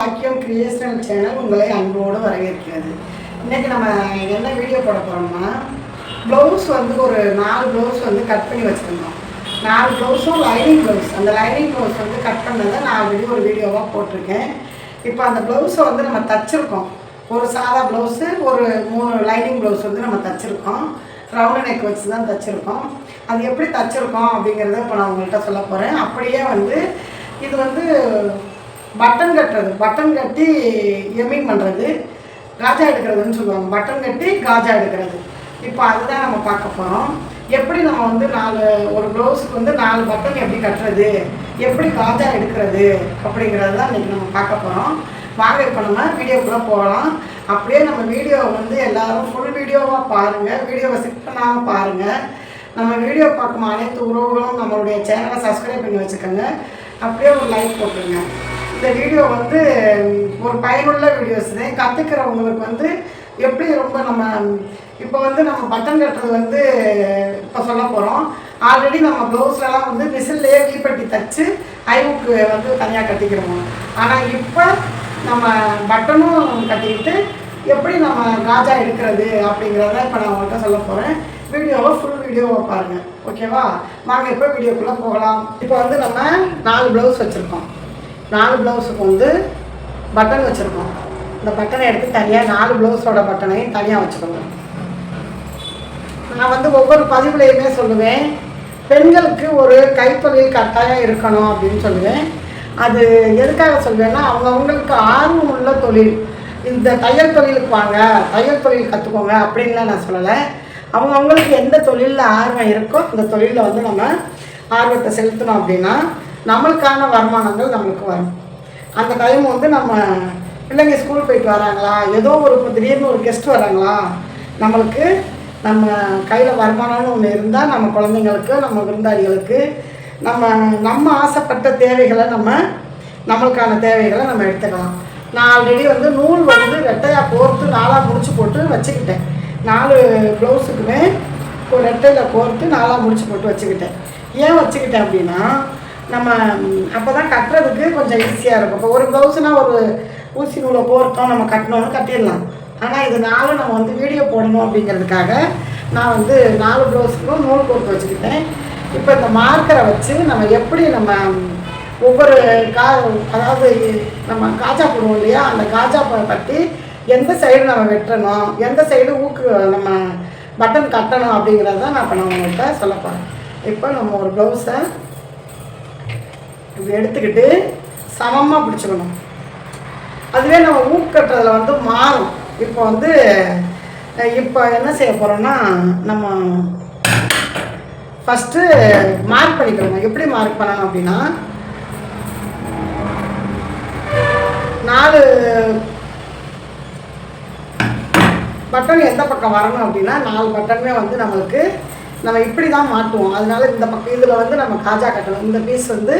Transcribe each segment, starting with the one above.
வாக்கியம் creational channel உங்களை அன்போடு வரவேற்கிறது. இன்னைக்கு நம்ம என்ன வீடியோ போட போகிறோம்னா ப்ளவுஸ் வந்து ஒரு நாலு ப்ளவுஸ் வந்து கட் பண்ணி வச்சுருந்தோம். நாலு ப்ளவுஸும் லைனிங் ப்ளவுஸ் அந்த லைனிங் ப்ளவுஸ் வந்து கட் பண்ணதை நான் ஆல்ரெடி ஒரு வீடியோவாக போட்டிருக்கேன். இப்போ அந்த ப்ளவுஸை வந்து நம்ம தச்சிருக்கோம். ஒரு சாதா ப்ளவுஸு ஒரு மூணு லைனிங் ப்ளவுஸ் வந்து நம்ம தச்சிருக்கோம். ரவுண்ட் நெக் வச்சு தான் தச்சிருக்கோம். அது எப்படி தச்சிருக்கோம் அப்படிங்கிறத இப்போ நான் உங்கள்கிட்ட சொல்ல போகிறேன் அப்படியே வந்து இது வந்து பட்டன் கட்டுறது பட்டன் கட்டி எம்மிங் பண்ணுறது காஜா எடுக்கிறதுன்னு சொல்லுவாங்க. பட்டன் கட்டி காஜா எடுக்கிறது. இப்போ அதுதான் நம்ம பார்க்க போகிறோம் எப்படி நம்ம வந்து நாலு ஒரு ப்ளவுஸுக்கு வந்து நாலு பட்டன் எப்படி கட்டுறது எப்படி காஜா எடுக்கிறது அப்படிங்கிறது தான் இன்றைக்கி நம்ம பார்க்க போகிறோம் வாங்க இப்போ நம்ம வீடியோக்குள்ளே போகலாம். அப்படியே நம்ம வீடியோவை வந்து எல்லோரும் ஃபுல் வீடியோவாக பாருங்கள் வீடியோவை ஸ்கிப் பண்ணாமல் பாருங்கள் நம்ம வீடியோ பார்க்கும் அனைத்து உறவுகளும் நம்மளுடைய சேனலை சப்ஸ்கிரைப் பண்ணி வச்சுக்கோங்க. அப்படியே ஒரு லைக் போட்டுருங்க. இந்த வீடியோ வந்து ஒரு பயனுள்ள வீடியோஸ் தான் கற்றுக்கிறவங்களுக்கு வந்து எப்படி ரொம்ப நம்ம இப்போ வந்து நம்ம பட்டன் கட்டுறது வந்து இப்போ சொல்ல போகிறோம் ஆல்ரெடி நம்ம ப்ளவுஸ்லலாம் வந்து மிஷின்லேயே வீப்பட்டி தச்சு ஐவுக்கு வந்து தனியாக கட்டிக்கிறோம். ஆனால் இப்போ நம்ம பட்டனும் கட்டிக்கிட்டு எப்படி நம்ம காஜா எடுக்கிறது அப்படிங்கிறத இப்போ நான் உங்கள்கிட்ட சொல்ல போகிறேன் வீடியோவை ஃபுல் வீடியோவை பாருங்கள் ஓகேவா வாங்க இப்போ வீடியோக்குள்ளே போகலாம். இப்போ வந்து நம்ம நாலு ப்ளவுஸ் வச்சுருக்கோம். நாலு ப்ளவுஸுக்கு வந்து பட்டன் வச்சுருக்கோம். இந்த பட்டனை எடுத்து தனியாக நாலு ப்ளவுஸோட பட்டனையும் தனியாக வச்சுக்கோங்க நான் வந்து ஒவ்வொரு பதிவுலையுமே சொல்லுவேன். பெண்களுக்கு ஒரு கைத்தொழில் கட்டாயம் இருக்கணும் அப்படின்னு சொல்லுவேன். அது எதுக்காக சொல்வேன்னா அவங்கவுங்களுக்கு ஆர்வம் உள்ள தொழில். இந்த தையல் தொழிலுக்கு வாங்க தையல் தொழில் கற்றுக்கோங்க அப்படின்லாம் நான் சொல்லலை. அவங்கவுங்களுக்கு எந்த தொழிலில் ஆர்வம் இருக்கோ அந்த தொழிலில் வந்து நம்ம ஆர்வத்தை செலுத்தணும் அப்படின்னா நம்மளுக்கான வருமானங்கள் நம்மளுக்கு வரும். அந்த டைம் வந்து நம்ம பிள்ளைங்க ஸ்கூல் போயிட்டு வராங்களா? ஏதோ ஒரு திடீர்னு ஒரு கெஸ்ட் வராங்களா? நம்மளுக்கு நம்ம கையில் வருமானம்னு ஒன்று இருந்தால் நம்ம குழந்தைங்களுக்கு நம்ம விருந்தாளிகளுக்கு நம்ம நம்ம ஆசைப்பட்ட தேவைகளை நம்ம நம்மளுக்கான தேவைகளை நம்ம எடுத்துக்கலாம். நான் ஆல்ரெடி வந்து நூல் வந்து ரெட்டையாக கோர்த்து நாளாக முடிச்சு போட்டு வச்சுக்கிட்டேன். நாலு ப்ளவுஸுக்குமே ரெட்டையில் கோர்த்து நாளாக முடிச்சு போட்டு வச்சுக்கிட்டேன். ஏன் வச்சுக்கிட்டேன் அப்படின்னா நம்ம அப்போ தான் கட்டுறதுக்கு கொஞ்சம் ஈஸியாக இருக்கும். இப்போ ஒரு ப்ளவுஸ்னால் ஒரு ஊசி நூலை போர்த்தோம் நம்ம கட்டணும்னு கட்டிடலாம். ஆனால் இது நாலு நம்ம வந்து வீடியோ போடணும் அப்படிங்கிறதுக்காக நான் வந்து நாலு ப்ளவுஸுக்கும் நூல் கோர்த்து வச்சுக்கிட்டேன். இப்போ இந்த மார்க்கரை வச்சு நம்ம எப்படி நம்ம ஒவ்வொரு கா அதாவது நம்ம காஜா போடுவோம் இல்லையா? அந்த காஜா பற்றி எந்த சைடு நம்ம வெட்டணும்? எந்த சைடு ஊக்கு நம்ம பட்டன் கட்டணும் அப்படிங்கிறத நான் இப்போ நான் உங்கள்கிட்ட சொல்ல இப்போ நம்ம ஒரு ப்ளவுஸை இப்படி எடுத்துக்கிட்டு சமமாக பிடிச்சிக்கணும். அதுவே நம்ம ஊக்கட்டுறதுல வந்து மாறும். இப்போ வந்து இப்போ என்ன செய்ய போகிறோம்னா நம்ம ஃபஸ்ட்டு மார்க் பண்ணிக்கிறோம் எப்படி மார்க் பண்ணணும் அப்படின்னா நாலு பட்டன் எந்த பக்கம் வரணும் அப்படின்னா நாலு பட்டனுமே வந்து நம்மளுக்கு நம்ம இப்படி தான் மாட்டுவோம். அதனால இந்த பக்கம் இதில் வந்து நம்ம காஜா கட்டணும். இந்த பீஸ் வந்து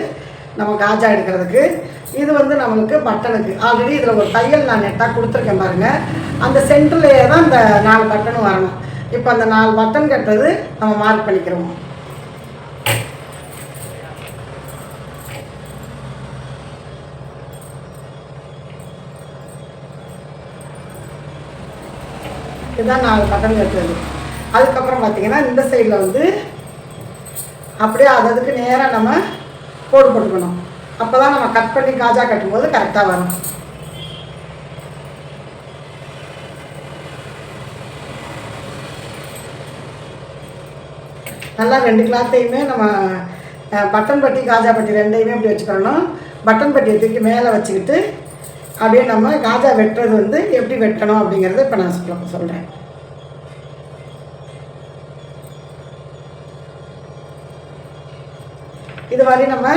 நம்ம காஜா எடுக்கிறதுக்கு. இது வந்து நம்மளுக்கு பட்டனுக்கு. ஆல்ரெடி இதில் ஒரு தையல் நான் நெட்டாக கொடுத்துருக்கேன் பாருங்கள் அந்த சென்டர்லேயே தான் இந்த நாலு பட்டனும் வரணும். இப்போ அந்த நாலு பட்டன் கட்டுறது நம்ம மார்க் பண்ணிக்கிறோம். இதுதான் நாலு பட்டன் கட்டுறது. அதுக்கப்புறம் பார்த்தீங்கன்னா இந்த சைடில் வந்து அப்படியே அததுக்கு நேராக நம்ம கோடு போட்டுக்கணும். அப்போ தான் நம்ம கட் பண்ணி காஜா கட்டும்போது கரெக்டாக வரும். நல்லா ரெண்டு கிளாத்தையுமே நம்ம பட்டன் பட்டி காஜா பட்டி ரெண்டையுமே இப்படி வச்சுக்கணும். பட்டன் பட்டியை தூக்கி மேலே வச்சுக்கிட்டு அப்படியே நம்ம காஜா வெட்டுறது வந்து எப்படி வெட்டணும் அப்படிங்கிறத இப்போ நான் சொல்ல சொல்கிறேன் இது மாதிரி நம்ம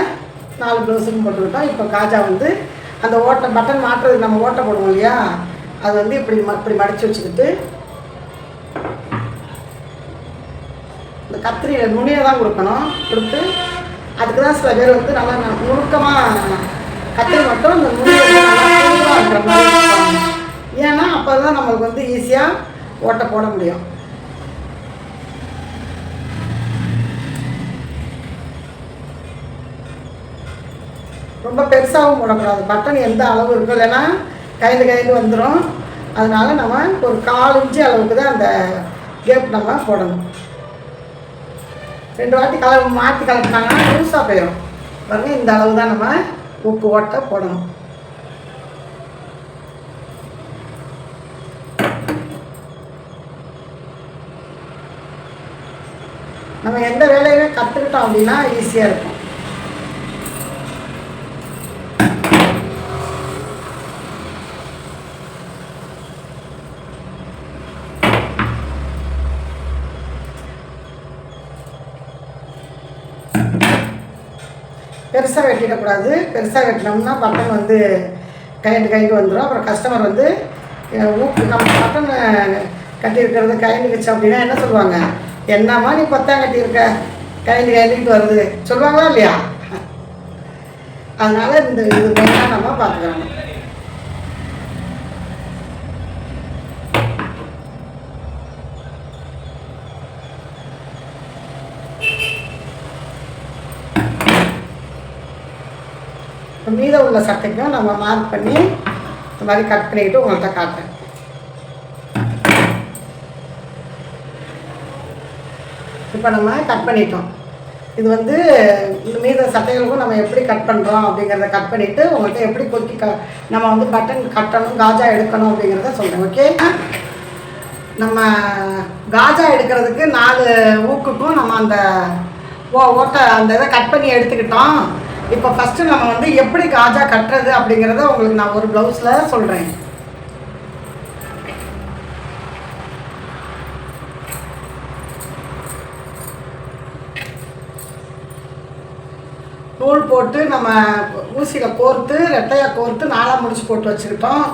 நாலு ப்ளவுஸுக்கும் போட்டுக்கிட்டோம். இப்போ காஜா வந்து அந்த ஓட்டை பட்டன் மாட்டுறதுக்கு நம்ம ஓட்டை போடுவோம் இல்லையா? அது வந்து இப்படி ம- இப்படி மடித்து வச்சுக்கிட்டு இந்த கத்திரியில் நுனியை தான் கொடுக்கணும். கொடுத்து அதுக்கு தான் சில பேர் வந்து நல்லா நு- நுணுக்கமாக கத்திரி மட்டும் இந்த நுனியை ஏன்னா அப்போ தான் நம்மளுக்கு வந்து ஈஸியாக ஓட்டை போட முடியும். ரொம்ப பெருசாகவும் போடக்கூடாது. பட்டன் எந்த அளவு இருக்கோ இல்லைன்னா கையில் கையில் வந்துடும் அதனால் நம்ம ஒரு கால் இன்ச்சு அளவுக்கு தான் அந்த கேப் நம்ம போடணும். ரெண்டு வாட்டி கலர் மாற்றி கலப்பினாங்கன்னா லூஸாக போயிடும் பாருங்க இந்த அளவு தான் நம்ம உப்பு ஓட்டை போடணும். நம்ம எந்த வேலையுமே கற்றுக்கிட்டோம் அப்படின்னா ஈஸியாக இருக்கும். பெருசாக வெட்டிடக்கூடாது. பெருசாக வெட்டினோம்னா பட்டன் வந்து கைண்டு கைண்டு வந்துடும் அப்புறம் கஸ்டமர் வந்து ஊக்கு நம்ம பட்டன் கட்டியிருக்கிறது கைண்டு வச்சோம் அப்படின்னா என்ன சொல்லுவாங்க? என்னம்மா நீ கொத்தா கட்டியிருக்க? கைண்டு கைண்டிட்டு வருது. சொல்லுவாங்களா இல்லையா? அதனால இந்த இது மெயினாக நம்ம பார்த்துக்கிறோம் மீதம் உள்ள சட்டைக்கும் நம்ம மார்க் பண்ணி இந்த மாதிரி கட் பண்ணிக்கிட்டு உங்கள்கிட்ட காட்டுறேன். இப்போ நம்ம கட் பண்ணிட்டோம். இது வந்து இந்த மீத சட்டைகளுக்கும் நம்ம எப்படி கட் பண்ணுறோம் அப்படிங்கிறத கட் பண்ணிவிட்டு உங்கள்கிட்ட எப்படி கொக்கி க நம்ம வந்து பட்டன் கட்டணும் காஜா எடுக்கணும் அப்படிங்கிறத சொல்கிறேன் ஓகே நம்ம காஜா எடுக்கிறதுக்கு நாலு ஊக்குக்கும் நம்ம அந்த ஓ ஓட்டை அந்த இதை கட் பண்ணி எடுத்துக்கிட்டோம். இப்போ ஃபஸ்ட்டு நம்ம வந்து எப்படி காஜா கட்டுறது அப்படிங்கிறத உங்களுக்கு நான் ஒரு ப்ளவுஸில் சொல்கிறேன் நூல் போட்டு நம்ம ஊசியில் கோர்த்து ரெட்டையாக கோர்த்து நாளாக முடிச்சு போட்டு வச்சுக்கிட்டோம்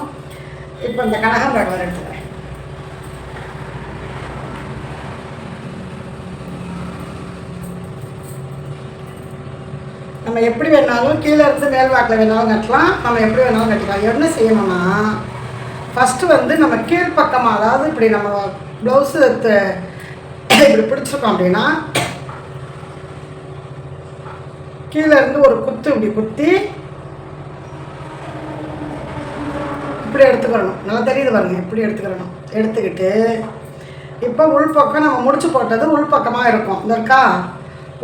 இப்போ இந்த கனகாம்பரம் எடுத்துக்கலாம் நம்ம எப்படி வேணாலும் கீழே இருந்து மேல் வாக்கில் வேணாலும் கட்டலாம். நம்ம எப்படி வேணாலும் கட்டிக்கலாம். என்ன செய்யணும்னா ஃபஸ்ட்டு வந்து நம்ம கீழ்ப்பக்கமாக அதாவது இப்படி நம்ம ப்ளவுஸு இப்படி பிடிச்சிருக்கோம் அப்படின்னா கீழே இருந்து ஒரு குத்து இப்படி குத்தி இப்படி எடுத்துக்கிறணும் நல்லா தெரியுது பாருங்க இப்படி எடுத்துக்கிறணும் எடுத்துக்கிட்டு இப்போ உள்பக்கம் நம்ம முடிச்சு போட்டது உள்பக்கமாக இருக்கும். இந்த இருக்கா?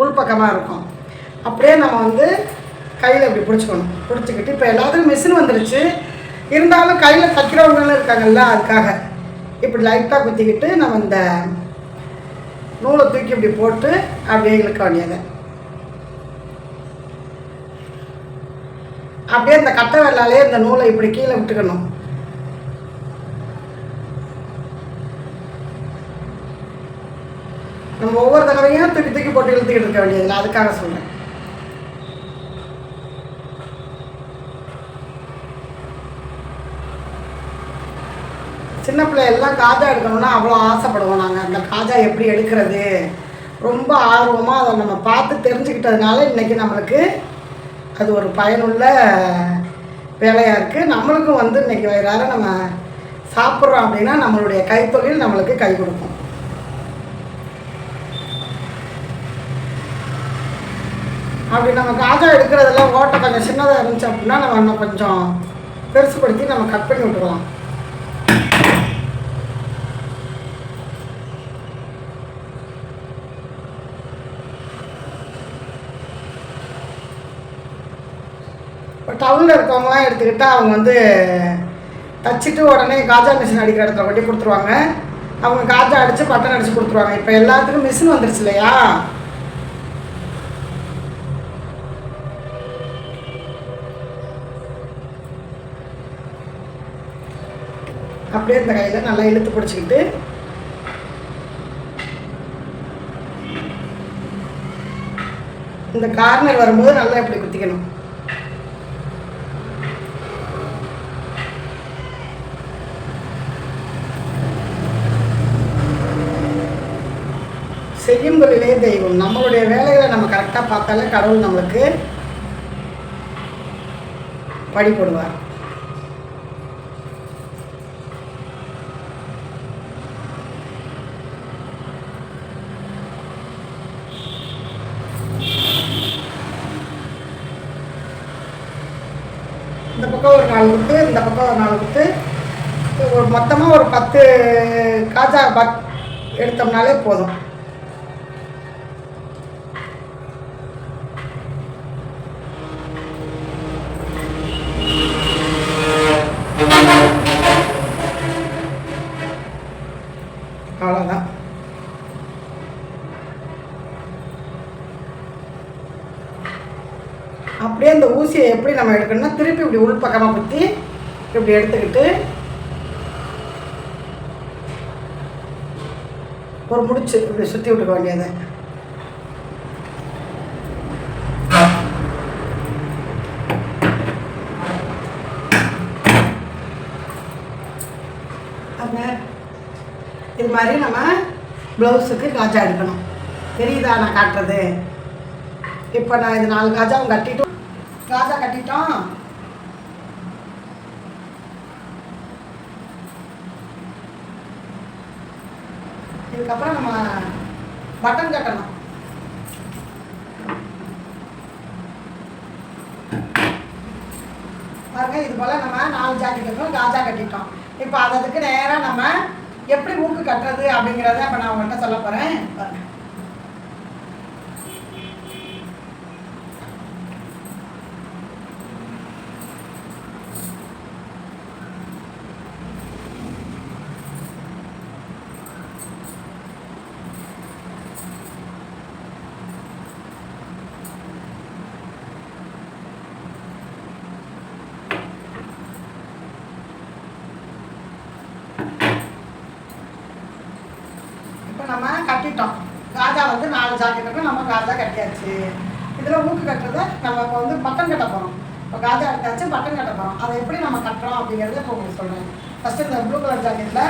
உள்பக்கமாக இருக்கும். அப்படியே நம்ம வந்து கையில் இப்படி பிடிச்சிக்கணும். பிடிச்சிக்கிட்டு இப்போ எல்லாத்துக்கும் மிஷின் வந்துருச்சு. இருந்தாலும் கையில் தைக்கிறவங்களும் இருக்காங்கல்ல அதுக்காக. இப்படி லைட்டாக குத்திக்கிட்டு நம்ம இந்த நூலை தூக்கி இப்படி போட்டு அப்படியே இழுக்க வேண்டியது. அப்படியே இந்த கட்டை வெள்ளாலே இந்த நூலை இப்படி கீழே விட்டுக்கணும். நம்ம ஒவ்வொரு தடவையும் தூக்கி தூக்கி போட்டு இழுத்துக்கிட்டு இருக்க வேண்டியதில்லை அதுக்காக சொல்கிறேன் சின்ன பிள்ளை எல்லாம் காஜா எடுக்கணும்னா அவ்வளோ ஆசைப்படுவோம் நாங்கள் அந்த காஜா எப்படி எடுக்கிறது? ரொம்ப ஆர்வமாக அதை நம்ம பார்த்து தெரிஞ்சுக்கிட்டதுனால இன்றைக்கி நம்மளுக்கு அது ஒரு பயனுள்ள வேலையாக இருக்குது நம்மளுக்கும் வந்து இன்றைக்கி வயிறார நம்ம சாப்பிட்றோம் அப்படின்னா நம்மளுடைய கைத்தொழில் நம்மளுக்கு கை கொடுக்கும். அப்படி நம்ம காஜா எடுக்கிறதெல்லாம் ஓட்டை கொஞ்சம் சின்னதாக இருந்துச்சு அப்படின்னா நம்ம இன்னும் கொஞ்சம் பெருசுப்படுத்தி நம்ம கட் பண்ணி விட்டுக்கலாம் இப்போ டவுனில் இருக்கவங்களாம் எடுத்துக்கிட்டால் அவங்க வந்து தச்சுட்டு உடனே காஜா மிஷின் அடிக்கிற இடத்துல கொட்டி கொடுத்துருவாங்க. அவங்க காஜா அடித்து பட்டன் அடித்து கொடுத்துருவாங்க. இப்போ எல்லாத்துக்கும் மிஷின் வந்துருச்சு இல்லையா? அப்படியே இந்த கையில் நல்லா இழுத்து பிடிச்சிக்கிட்டு இந்த கார்னர் வரும்போது நல்லா இப்படி குத்திக்கணும். செய்யும் தொழிலே தெய்வம். நம்மளுடைய வேலைகளை நம்ம கரெக்டாக பார்த்தாலே கடவுள் நம்மளுக்கு படி போடுவார். நாலு குத்து இந்த பக்கம் ஒரு நாலு குத்து. ஒரு மொத்தமாக ஒரு பத்து காஜா பக் எடுத்தோம்னாலே போதும் அவ்வளோதான் அப்படியே இந்த ஊசியை எப்படி நம்ம எடுக்கணும்னா திருப்பி இப்படி உள்பக்கமாக குத்தி இப்படி எடுத்துக்கிட்டு ஒரு முடிச்சு இப்படி சுற்றி விட்டுக்க வேண்டியது. இது மாதிரி நம்ம ப்ளவுஸுக்கு காஜா எடுக்கணும். தெரியுதா நான் காட்டுறது? இப்போ நான் இது நாலு காஜாவும் கட்டிட்டு கட்டிட்டோம் இதுக்கப்புறம் நம்ம பட்டன் கட்டணும். பாருங்க இது போல் நம்ம நாலு ஜாக்கெட்டுக்கும் காஜா கட்டிட்டோம். இப்போ அதுக்கு நேராக நம்ம எப்படி மூக்கு கட்டுறது அப்படிங்கிறத இப்போ நான் உங்கள்கிட்ட சொல்ல போகிறேன் பாருங்க. நம்ம கட்டிட்டோம். காஜா வந்து நாலு ஜாக்கெட்டுக்கும் நம்ம காஜா கட்டியாச்சு. இதில் ஊக்கு கட்டுறத நம்ம இப்போ வந்து பட்டன் கட்ட போகிறோம் இப்போ காஜா எடுத்தாச்சு பட்டன் கட்ட போகிறோம் அதை எப்படி நம்ம கட்டுறோம் அப்படிங்கிறத இப்போ உங்களுக்கு சொல்கிறேன் ஃபஸ்ட்டு இந்த ப்ளூ கலர் ஜாக்கெட்டில்